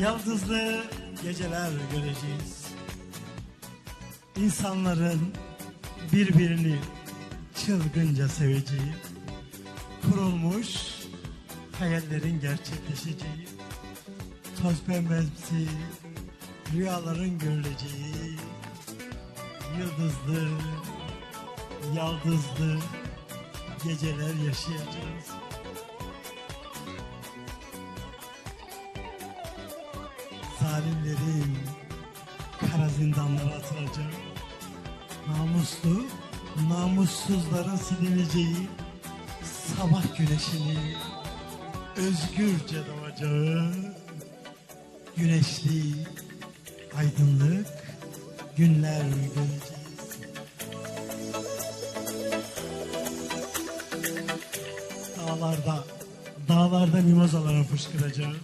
Yıldızlı geceler göreceğiz. İnsanların birbirini çılgınca seveceği, kurulmuş hayallerin gerçekleşeceği, toz pembemsi rüyaların görüleceği, yıldızlı, yaldızlı geceler yaşayacağız. Zalimlerin kara zindanlara atılacak. Namuslu, namussuzların silineceği sabah güneşini özgürce doğacağı güneşli, aydınlık günler göreceğiz. Dağlarda, dağlarda mimozaların fışkıracak.